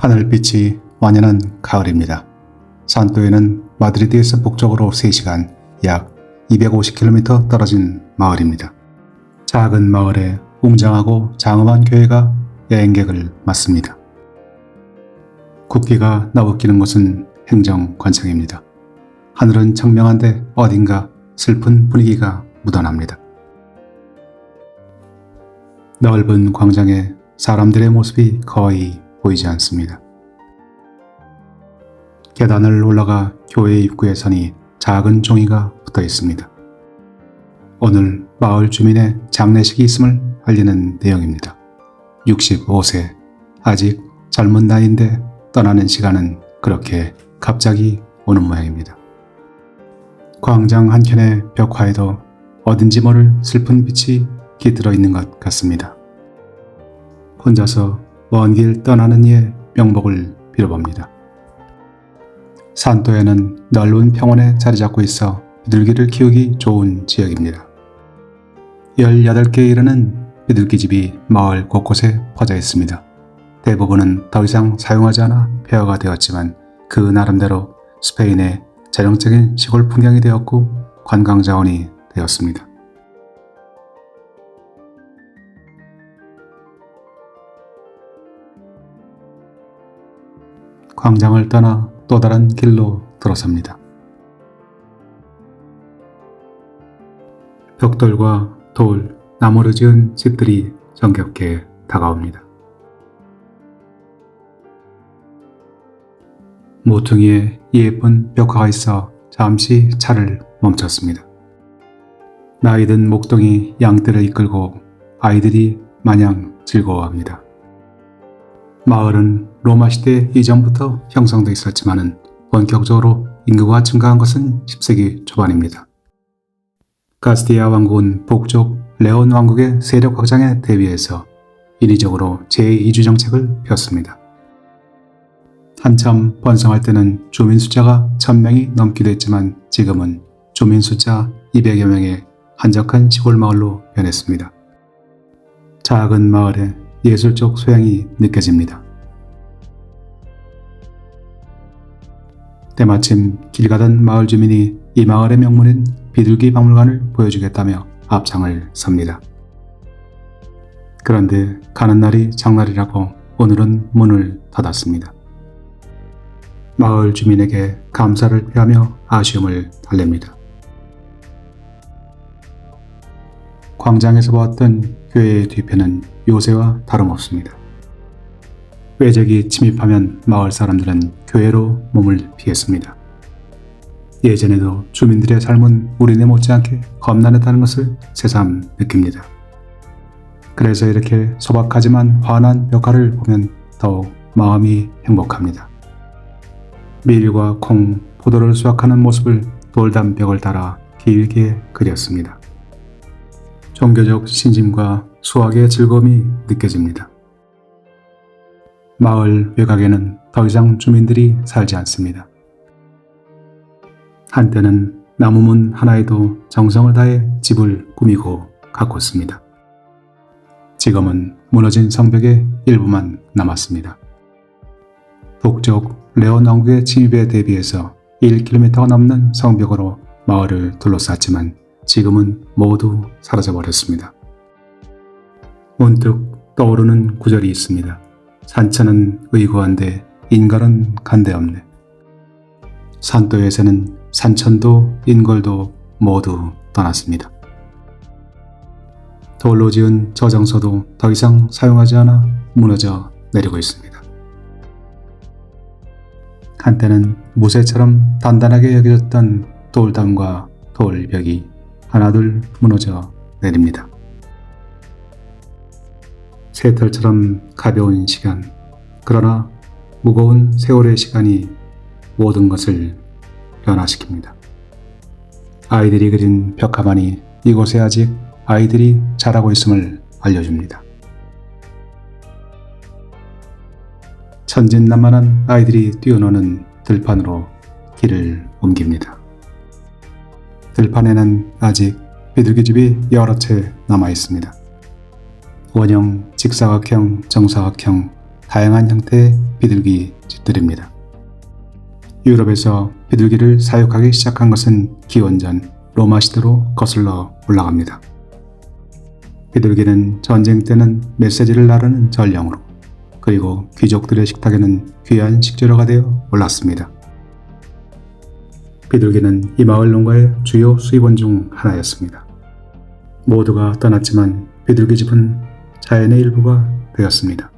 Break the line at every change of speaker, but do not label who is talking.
하늘빛이 완연한 가을입니다. 산토에는 마드리드에서 북쪽으로 3시간 약 250km 떨어진 마을입니다. 작은 마을에 웅장하고 장엄한 교회가 여행객을 맞습니다. 국기가 나웃기는 곳은 행정관청입니다. 하늘은 청명한데 어딘가 슬픈 분위기가 묻어납니다. 넓은 광장에 사람들의 모습이 거의 보이지 않습니다. 계단을 올라가 교회 입구에 서니 작은 종이가 붙어 있습니다. 오늘 마을 주민의 장례식이 있음을 알리는 내용입니다. 65세, 아직 젊은 나이인데 떠나는 시간은 그렇게 갑자기 오는 모양입니다. 광장 한켠의 벽화에도 어딘지 모를 슬픈 빛이 깃들어 있는 것 같습니다. 혼자서 먼 길 떠나는 이의 명복을 빌어봅니다. 산도에는 넓은 평원에 자리 잡고 있어 비둘기를 키우기 좋은 지역입니다. 18개에 이르는 비둘기 집이 마을 곳곳에 퍼져 있습니다. 대부분은 더 이상 사용하지 않아 폐허가 되었지만 그 나름대로 스페인의 전형적인 시골 풍경이 되었고 관광 자원이 되었습니다. 광장을 떠나 또 다른 길로 들어섭니다. 벽돌과 돌, 나무로 지은 집들이 정겹게 다가옵니다. 모퉁이에 예쁜 벽화가 있어 잠시 차를 멈췄습니다. 나이든 목동이 양떼를 이끌고 아이들이 마냥 즐거워합니다. 마을은 로마 시대 이전부터 형성돼 있었지만은 본격적으로 인구가 증가한 것은 10세기 초반입니다. 가스티아 왕국은 북쪽 레온 왕국의 세력 확장에 대비해서 인위적으로 제2주 정책을 폈습니다. 한참 번성할 때는 주민 숫자가 1000명이 넘기도 했지만 지금은 주민 숫자 200여 명의 한적한 시골 마을로 변했습니다. 작은 마을에 예술적 소양이 느껴집니다. 때마침 길 가던 마을 주민이 이 마을의 명물인 비둘기 박물관을 보여주겠다며 앞장을 섭니다. 그런데 가는 날이 장날이라고 오늘은 문을 닫았습니다. 마을 주민에게 감사를 표하며 아쉬움을 달랩니다. 광장에서 보았던 교회의 뒤편은 요새와 다름없습니다. 외적이 침입하면 마을 사람들은 교회로 몸을 피했습니다. 예전에도 주민들의 삶은 우리네 못지않게 겁나냈다는 것을 새삼 느낍니다. 그래서 이렇게 소박하지만 환한 벽화를 보면 더욱 마음이 행복합니다. 밀과 콩, 포도를 수확하는 모습을 돌담벽을 따라 길게 그렸습니다. 종교적 신심과 수학의 즐거움이 느껴집니다. 마을 외곽에는 더 이상 주민들이 살지 않습니다. 한때는 나무문 하나에도 정성을 다해 집을 꾸미고 가꿨습니다. 지금은 무너진 성벽의 일부만 남았습니다. 북쪽 레온 왕국의 침입에 대비해서 1km가 넘는 성벽으로 마을을 둘러쌌지만 지금은 모두 사라져 버렸습니다. 문득 떠오르는 구절이 있습니다. 산천은 의고한데 인걸은 간데없네. 산도에서는 산천도 인걸도 모두 떠났습니다. 돌로 지은 저장소도 더 이상 사용하지 않아 무너져 내리고 있습니다. 한때는 무쇠처럼 단단하게 여겨졌던 돌담과 돌벽이 하나둘 무너져 내립니다. 새털처럼 가벼운 시간, 그러나 무거운 세월의 시간이 모든 것을 변화시킵니다. 아이들이 그린 벽화만이 이곳에 아직 아이들이 자라고 있음을 알려줍니다. 천진난만한 아이들이 뛰어노는 들판으로 길을 옮깁니다. 들판에는 아직 비둘기집이 여러 채 남아 있습니다. 원형, 직사각형, 정사각형, 다양한 형태의 비둘기 집들입니다. 유럽에서 비둘기를 사육하기 시작한 것은 기원전 로마 시대로 거슬러 올라갑니다. 비둘기는 전쟁 때는 메시지를 나르는 전령으로 그리고 귀족들의 식탁에는 귀한 식재료가 되어 올랐습니다. 비둘기는 이 마을 농가의 주요 수입원 중 하나였습니다. 모두가 떠났지만 비둘기 집은 자연의 일부가 되었습니다.